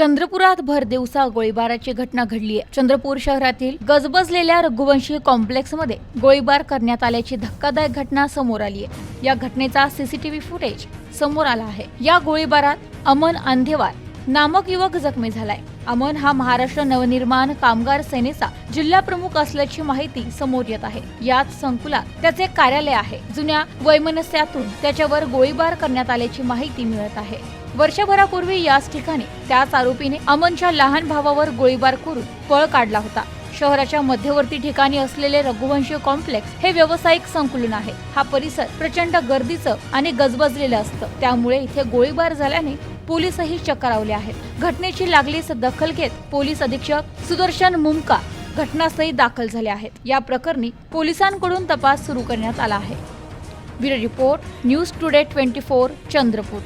चंद्रपुरात भर दिवसा गोळीबाराची घटना घडली आहे. चंद्रपूर शहरातील गजबजलेल्या रघुवंशी कॉम्प्लेक्समध्ये गोळीबार करण्यात आल्याची धक्कादायक घटना समोर आली आहे. या घटनेचा सीसीटीव्ही फुटेज समोर आला आहे. या गोळीबारात अमन अंधेवार नामक युवक जखमी झालाय. अमन हा महाराष्ट्र नवनिर्माण कामगार सेनेचा जिल्हा प्रमुख असल्याची माहिती समोर येत आहे. याच संकुलात त्याचे कार्यालय आहे. जुन्या वैमनस्यातून त्याच्यावर गोळीबार करण्यात आल्याची माहिती मिळत आहे. वर्षभरापूर्वी याच ठिकाणी त्याच आरोपीने अमनच्या लहान भावावर गोळीबार करून पळ काढला होता. शहराच्या मध्यवर्ती ठिकाणी असलेले रघुवंशी कॉम्प्लेक्स हे व्यावसायिक संकुलन आहे. हा परिसर प्रचंड गर्दीचं आणि गजबजलेलं असतं. त्यामुळे इथे गोळीबार झाल्याने पोलीसही चक्रावले आहेत. घटनेची लागलीच दखल घेत पोलीस अधीक्षक सुदर्शन मुमका घटनास्थळी दाखल झाले आहेत. या प्रकरणी पोलिसांकडून तपास सुरू करण्यात आला आहे. Bureau report news today twenty four Chandrapur.